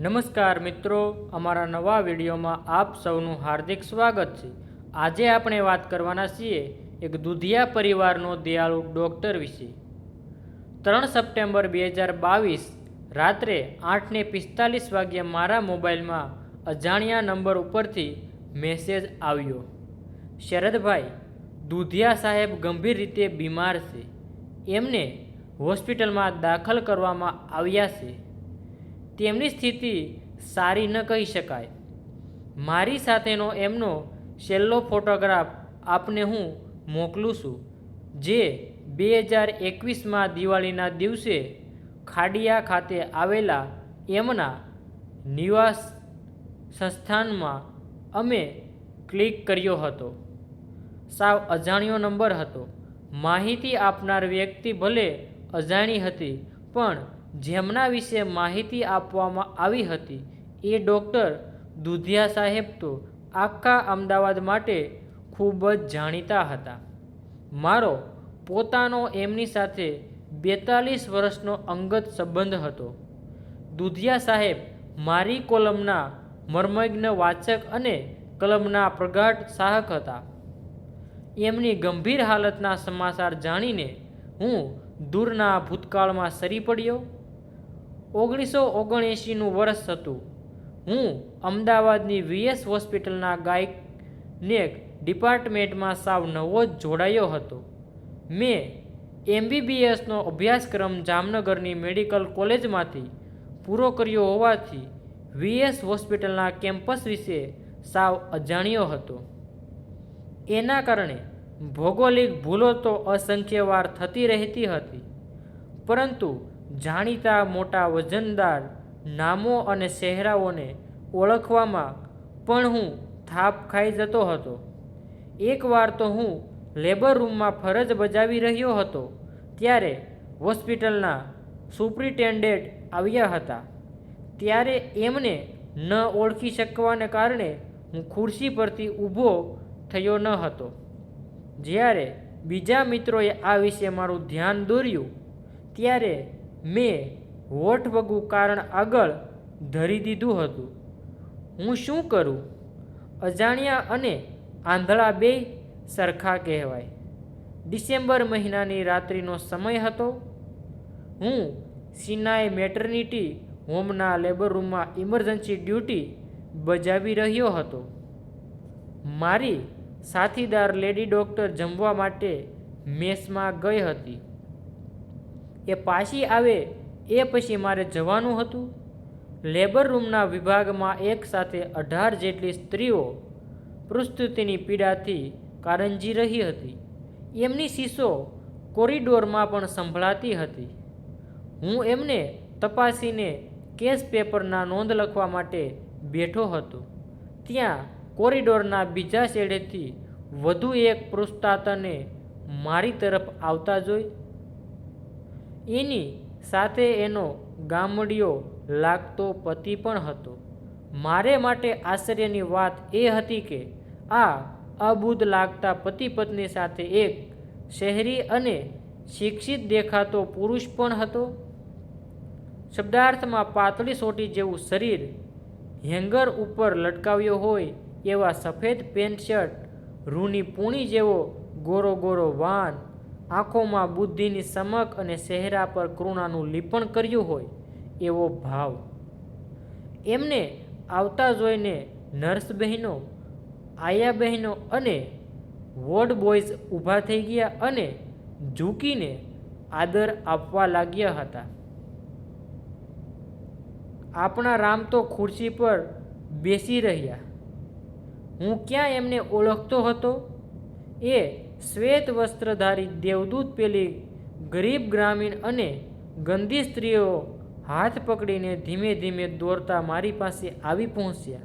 નમસ્કાર મિત્રો, અમારા નવા વિડીયોમાં આપ સૌનું હાર્દિક સ્વાગત છે. આજે આપણે વાત કરવાના છીએ એક દુધિયા પરિવારનો દયાળુ ડૉક્ટર વિશે. ત્રણ સપ્ટેમ્બર બે હજાર બાવીસ, રાત્રે આઠને પિસ્તાલીસ વાગ્યે મારા મોબાઈલમાં અજાણ્યા નંબર ઉપરથી મેસેજ આવ્યો. શરદભાઈ, દુધિયા સાહેબ ગંભીર રીતે બીમાર છે. એમને હોસ્પિટલમાં દાખલ કરવામાં આવ્યા છે. તેમની સ્થિતિ સારી ન કહી શકાય. મારી સાથેનો એમનો છેલ્લો ફોટોગ્રાફ આપને હું મોકલું છું, જે બે હજાર એકવીસમાં દિવાળીના દિવસે ખાડિયા ખાતે આવેલા એમના નિવાસ સંસ્થાનમાં અમે ક્લિક કર્યો હતો. સાવ અજાણ્યો નંબર હતો. માહિતી આપનાર વ્યક્તિ ભલે અજાણી હતી, પણ જેમના વિશે માહિતી આપવામાં આવી હતી. એ ડૉક્ટર દુધિયા સાહેબ તો આખા અમદાવાદ માટે ખૂબ જ જાણીતા હતા. મારો પોતાનો એમની સાથે બેતાલીસ વર્ષનો અંગત સંબંધ હતો. દુધિયા સાહેબ મારી કોલમના મર્મજ્ઞ વાચક અને કલમના પ્રગાઢ સાહક હતા. એમની ગંભીર હાલતના સમાચાર જાણીને હું દૂરના ભૂતકાળમાં સરી પડ્યો. ઓગણીસો ઓગણએંશીનું વર્ષ હતું. હું અમદાવાદની વીએસ હોસ્પિટલના ગાયકને ડિપાર્ટમેન્ટમાં સાવ નવો જ જોડાયો હતો. મેં એમબીબીએસનો અભ્યાસક્રમ જામનગરની મેડિકલ કોલેજમાંથી પૂરો કર્યો હોવાથી વીએસ હોસ્પિટલના કેમ્પસ વિશે સાવ અજાણ્યો હતો. એના કારણે ભૌગોલિક ભૂલો તો અસંખ્ય વાર થતી રહેતી હતી, પરંતુ જાણીતા મોટા વજનદાર નામો અને ચહેરાઓને ઓળખવામાં પણ હું થાપ ખાઈ જતો હતો. એકવાર તો હું લેબર રૂમમાં ફરજ બજાવી રહ્યો હતો, ત્યારે હોસ્પિટલના સુપ્રિન્ટેન્ડેન્ટ આવ્યા હતા. ત્યારે એમને ન ઓળખી શકવાને કારણે હું ખુરશી પરથી ઊભો થયો ન હતો. જ્યારે બીજા મિત્રોએ આ વિશે મારું ધ્યાન દોર્યું, ત્યારે મેં હોઠ વગું કારણ આગળ ધરી દીધું હતું. હું શું કરું? અજાણ્યા અને આંધળા બે સરખા કહેવાય. ડિસેમ્બર મહિનાની રાત્રિનો સમય હતો. હું સિનાઈ મેટર્નિટી હોમના લેબર રૂમમાં ઇમરજન્સી ડ્યુટી બજાવી રહ્યો હતો. મારી સાથીદાર લેડી ડૉક્ટર જમવા માટે મેસમાં ગઈ હતી. એ પાછી આવે એ પછી મારે જવાનું હતું? લેબર રૂમના વિભાગમાં એક સાથે અઢાર જેટલી સ્ત્રીઓ પ્રસ્તુતિની પીડાથી કારંજી રહી હતી. એમની શીશો કોરિડોરમાં પણ સંભળાતી હતી. હું એમને તપાસીને કેસ પેપરના નોંધ લખવા માટે બેઠો હતો. ત્યાં કોરિડોરના બીજા છેડેથી વધુ એક પૃષ્ઠાતને મારી તરફ આવતા જોઈ એની સાથે એનો ગામડિયો લાગતો પતિ પણ હતો. મારે માટે આશ્ચર્યની વાત એ હતી કે આ અબુદ્ધ લાગતા પતિ પત્ની સાથે એક શહેરી અને શિક્ષિત દેખાતો પુરુષ પણ હતો. શબ્દાર્થમાં પાતળી સોટી જેવું શરીર હેંગર ઉપર લટકાવ્યો હોય એવા સફેદ પેન્ટ શર્ટ, રૂની પૂણી જેવો ગોરો ગોરો વાન આંખોમાં બુદ્ધિની સમક અને ચહેરા પર કરુણાનું લીપણ કર્યું હોય એવો ભાવ. એમને આવતા જોઈને નર્સ બહેનો, આયા બહેનો અને વોર્ડ બોયઝ ઊભા થઈ ગયા અને ઝૂકીને આદર આપવા લાગ્યા હતા. આપણા રામ તો ખુરશી પર બેસી રહ્યા. હું ક્યાં એમને ઓળખતો હતો? એ શ્વેત વસ્ત્રધારી દેવદૂત પેલી ગરીબ ગ્રામીણ અને ગંદી સ્ત્રીઓ હાથ પકડીને ધીમે ધીમે દોરતા મારી પાસે આવી પહોંચ્યા.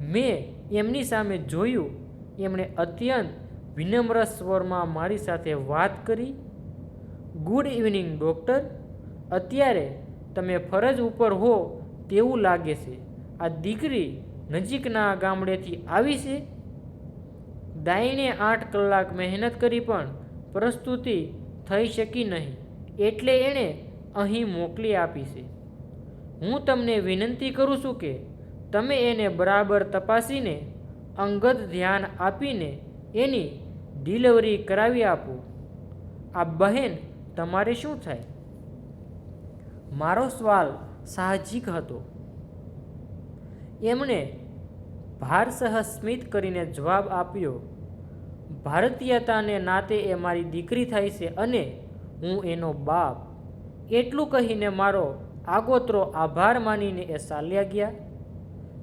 મેં એમની સામે જોયું, એમણે અત્યંત વિનમ્ર સ્વરમાં મારી સાથે વાત કરી. Good evening, doctor. અત્યારે તમે ફરજ ઉપર હો તેવું લાગે છે. આ દીકરી નજીકના ગામડેથી આવી છે. દાઈને આઠ કલાક મહેનત કરી પણ પ્રસ્તુતિ થઈ શકી નહીં, એટલે એણે અહીં મોકલી આપી છે. હું તમને વિનંતી કરું છું કે તમે એને બરાબર તપાસીને અંગત ધ્યાન આપીને એની ડિલિવરી કરાવી આપો. આ બહેન તમારે શું થાય? મારો સવાલ સાહજિક હતો. એમણે ભારસહ સ્મિત કરીને જવાબ આપ્યો ભારતીયતાને નાતે એ મારી દીકરી થાય છે અને હું એનો બાપ. એટલું કહીને મારો આગોતરો આભાર માનીને એ ચાલ્યા ગયા.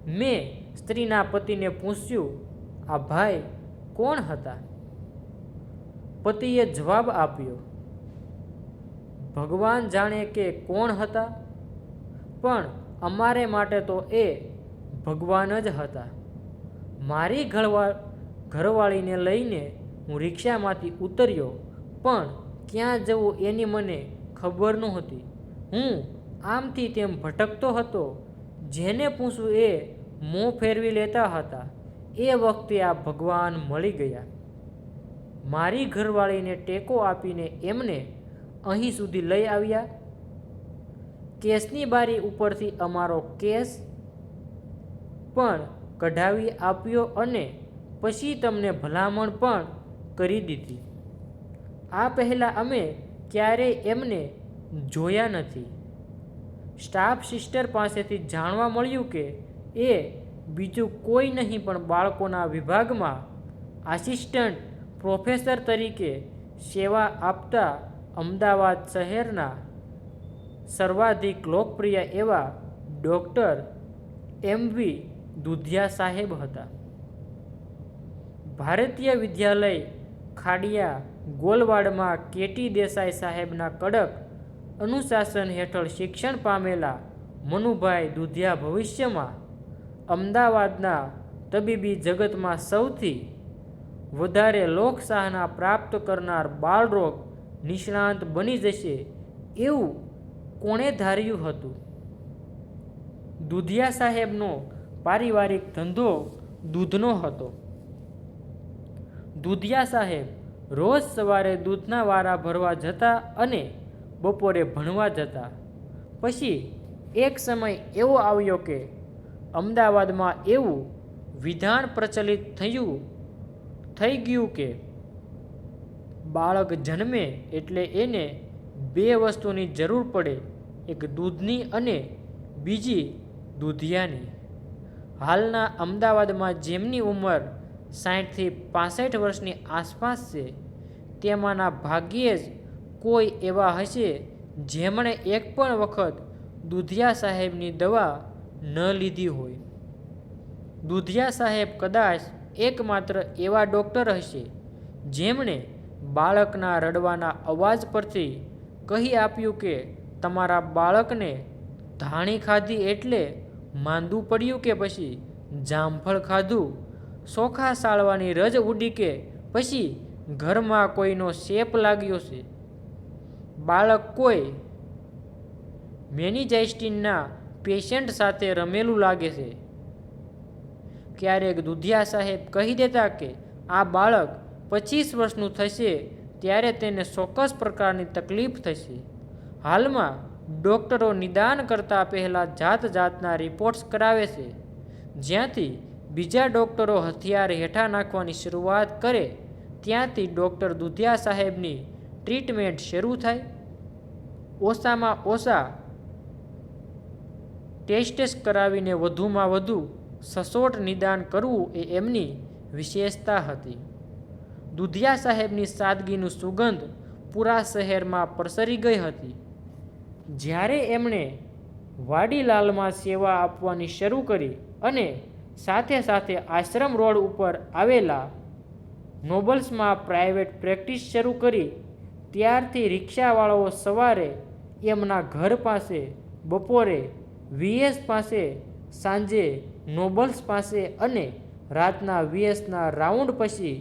મેં સ્ત્રીના પતિને પૂછ્યું, આ ભાઈ કોણ હતા? પતિએ જવાબ આપ્યો, ભગવાન જાણે કે કોણ હતા, પણ અમારે માટે તો એ ભગવાન જ હતા. મારી ઘરવા ઘરવાળીને લઈને હું રિક્ષામાંથી ઉતર્યો, પણ ક્યાં જવું એની મને ખબર નહોતી. હું આમથી તેમ ભટકતો હતો, જેને પૂછું એ મોં ફેરવી લેતા હતા. એ વખતે આ ભગવાન મળી ગયા. મારી ઘરવાળીને ટેકો આપીને એમને અહીં સુધી લઈ આવ્યા. કેસની બારી ઉપરથી અમારો કેસ પણ કઢાવી આપ્યો અને પછી તમને ભલામણ પણ કરી દીધી. આ પહેલાં અમે ક્યારેય એમને જોયા નથી. સ્ટાફ સિસ્ટર પાસેથી જાણવા મળ્યું કે એ બીજું કોઈ નહીં પણ બાળકોના વિભાગમાં આસિસ્ટન્ટ પ્રોફેસર તરીકે સેવા આપતા અમદાવાદ શહેરના સર્વાધિક લોકપ્રિય એવા ડૉક્ટર એમ વી દુધિયા સાહેબ હતા. ભારતીય વિદ્યાલય ખાડિયા ગોલવાડમાં કેટી દેસાઈ સાહેબના કડક અનુશાસન હેઠળ શિક્ષણ પામેલા મનુભાઈ દુધિયા ભવિષ્યમાં અમદાવાદના તબીબી જગતમાં સૌથી વધારે લોકશાહના પ્રાપ્ત કરનાર બાળરોગ નિષ્ણાંત બની જશે એવું કોણે ધાર્યું હતું? દુધિયા સાહેબનો પારિવારિક ધંધો દૂધનો હતો. દુધિયા સાહેબ રોજ સવારે દૂધના વારા ભરવા જતા અને બપોરે ભણવા જતા. પછી એક સમય એવો આવ્યો કે અમદાવાદમાં એવું વિધાન પ્રચલિત થયું, થઈ ગયું કે બાળક જન્મે એટલે એને બે વસ્તુની જરૂર પડે, એક દૂધની અને બીજી દૂધિયાની. હાલના અમદાવાદમાં જેમની ઉંમર સાઠથી પાસઠ વર્ષની આસપાસ છે. તેમાંના ભાગ્યે જ કોઈ એવા હશે જેમણે એક પણ વખત દુધિયા સાહેબની દવા ન લીધી હોય. દુધિયા સાહેબ કદાચ એકમાત્ર એવા ડૉક્ટર હશે જેમણે બાળકના રડવાના અવાજ પરથી કહી આપ્યું કે તમારા બાળકને ધાણી ખાધી એટલે માંદું પડ્યું કે પછી જામફળ ખાધું સોખા સાળવાની રજ ઉડી કે પછી ઘરમાં કોઈનો શેપ લાગ્યો છે. બાળક કોઈ મેનિજાઇસ્ટિનના પેશન્ટ સાથે રમેલું લાગે છે. ક્યારેક દુધિયા સાહેબ કહી દેતા કે આ બાળક પચીસ વર્ષનું થશે ત્યારે તેને ચોક્કસ પ્રકારની તકલીફ થશે. હાલમાં ડૉક્ટરો નિદાન કરતાં પહેલાં જાત જાતના રિપોર્ટ્સ કરાવે છે. જ્યાંથી બીજા ડૉક્ટરો હથિયાર હેઠા નાખવાની શરૂઆત કરે, ત્યાંથી ડૉક્ટર દુધિયા સાહેબની ટ્રીટમેન્ટ શરૂ થાય. ઓછામાં ઓછા ટેસ્ટેસ કરાવીને વધુમાં વધુ સચોટ નિદાન કરવું એ એમની વિશેષતા હતી. દુધિયા સાહેબની સાદગીનું સુગંધ પૂરા શહેરમાં પ્રસરી ગઈ હતી. જ્યારે એમણે વાડીલાલમાં સેવા આપવાની શરૂ કરી અને સાથે સાથે આશ્રમ રોડ ઉપર આવેલા નોબલ્સમાં પ્રાઇવેટ પ્રેક્ટિસ શરૂ કરી. ત્યારથી રિક્ષાવાળાઓ સવારે એમના ઘર પાસે, બપોરે વીએસ પાસે, સાંજે નોબલ્સ પાસે અને રાતના વીએસના રાઉન્ડ પછી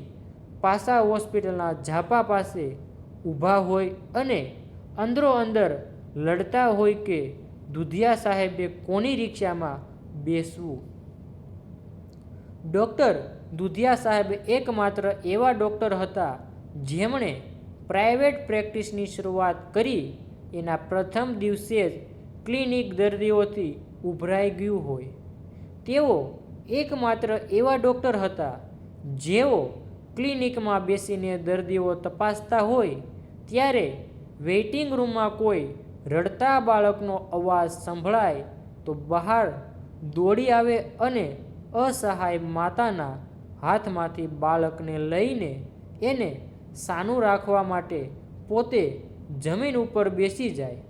પાસા હોસ્પિટલના ઝાપા પાસે ઊભા હોય અને અંદરો અંદર લડતા હોય કે દુધિયા સાહેબે કોની રિક્ષામાં બેસવું? ડૉક્ટર દુધિયા સાહેબ એકમાત્ર એવા ડૉક્ટર હતા જેમણે પ્રાઇવેટ પ્રેક્ટિસની શરૂઆત કરી એના પ્રથમ દિવસે જ ક્લિનિક દર્દીઓથી ઉભરાઈ ગયું હોય. તેઓ એકમાત્ર એવા ડૉક્ટર હતા જેઓ ક્લિનિકમાં બેસીને દર્દીઓ તપાસતા હોય ત્યારે વેઇટિંગ રૂમમાં કોઈ રડતા બાળકનો અવાજ સંભળાય તો બહાર દોડી આવે અને અસહાય માતાના હાથમાંથી બાળકને લઈને એને સાનું રાખવા માટે પોતે જમીન ઉપર બેસી જાય.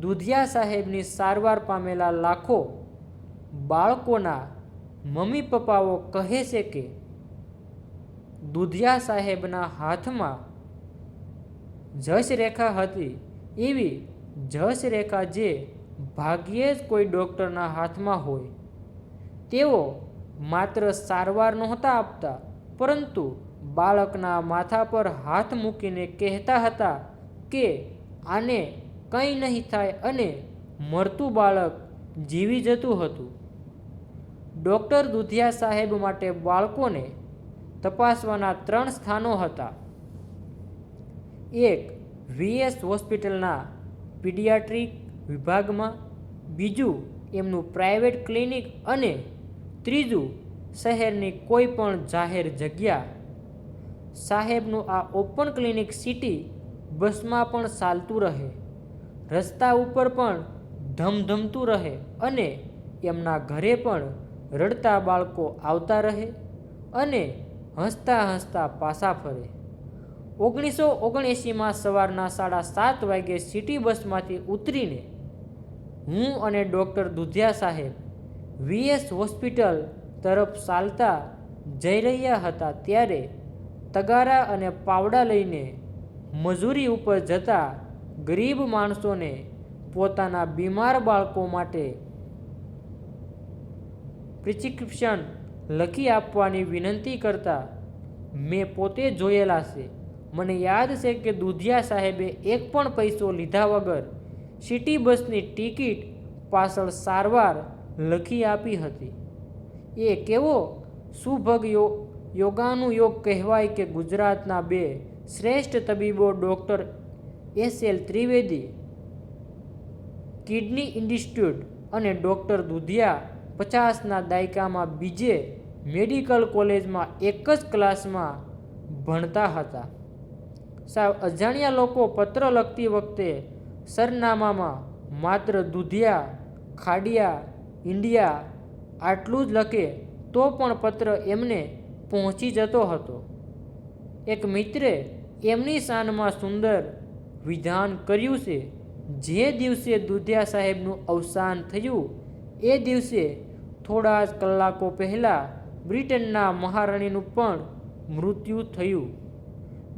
દુધિયા સાહેબની સારવાર પામેલા લાખો બાળકોના મમ્મી પપ્પાઓ કહે છે કે, દુધિયા સાહેબના હાથમાં જશ રેખા હતી એવી જશ રેખા જે ભાગ્યે જ કોઈ ડૉક્ટરના હાથમાં હોય. તેઓ માત્ર સારવાર નહોતા આપતા, પરંતુ બાળકના માથા પર હાથ મૂકીને કહેતા હતા કે આને કંઈ નહીં થાય અને મરતું બાળક જીવી જતું હતું. ડૉક્ટર દુધિયા સાહેબ માટે બાળકોને તપાસવાના ત્રણ સ્થાનો હતા. એક, વીએસ હોસ્પિટલના પીડિયાટ્રિક વિભાગમાં, બીજું, એમનું પ્રાઇવેટ ક્લિનિક અને ત્રીજું, શહેરની કોઈ પણ જાહેર જગ્યા. સાહેબનું આ ઓપન ક્લિનિક સિટી બસમાં પણ ચાલતું રહે. રસ્તા ઉપર પણ ધમધમતું રહે અને એમના ઘરે પણ રડતા બાળકો આવતા રહે અને હસતા હસતા પાછા ફરે. ઓગણીસો ઓગણએંસીમાં સવારના સાડા સાત વાગે સિટી બસમાંથી ઉતરીને હું અને ડૉક્ટર દુધિયા સાહેબ વીએસ હોસ્પિટલ તરફ ચાલતા જઈ રહ્યા હતા ત્યારે તગારા અને પાવડા લઈને મજૂરી ઉપર જતા ગરીબ માણસોને પોતાના બીમાર બાળકો માટે પ્રિસ્ક્રિપ્શન લખી આપવાની વિનંતી કરતા, મેં પોતે જોયેલા છે. મને યાદ છે કે દુધિયા સાહેબે એક પણ પૈસો લીધા વગર સિટી બસની ટિકિટ પાછળ સારવાર લખી આપી હતી. એ કેવો સુભગ યો યોગાનુયોગ કહેવાય કે ગુજરાતના બે શ્રેષ્ઠ તબીબો doctor S L Trivedi, kidney institute અને ડૉક્ટર દુધિયા પચાસના દાયકામાં બીજે મેડિકલ કોલેજમાં એક જ ક્લાસમાં ભણતા હતા. સાવ અજાણ્યા લોકો પત્ર લખતી વખતે સરનામામાં માત્ર દુધિયા, ખાડિયા ઇન્ડિયા આટલું જ લખે તો પણ પત્ર એમને પહોંચી જતો હતો. એક મિત્રે એમની શાનમાં સુંદર વિધાન કર્યું છે. જે દિવસે દુધિયા સાહેબનું અવસાન થયું, એ દિવસે થોડા જ કલાકો પહેલાં બ્રિટનના મહારાણીનું પણ મૃત્યુ થયું.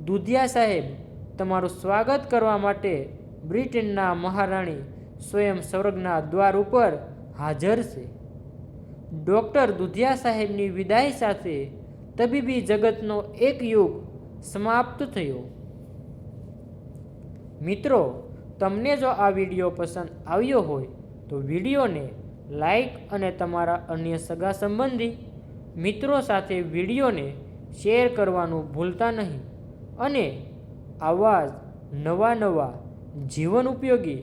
દુધિયા સાહેબ તમારું સ્વાગત કરવા માટે બ્રિટનના મહારાણી સ્વયં સ્વર્ગના દ્વાર ઉપર હાજર છે. ડૉક્ટર દુધિયા સાહેબની વિદાય સાથે તબીબી જગતનો એક યુગ સમાપ્ત થયો. મિત્રો, તમને જો આ વીડિયો પસંદ આવ્યો હોય, તો વિડીયોને લાઈક અને તમારા અન્ય સગા સંબંધી મિત્રો સાથે વિડીયોને શેર કરવાનું ભૂલતા નહીં. અને આવા જ નવા નવા જીવન ઉપયોગી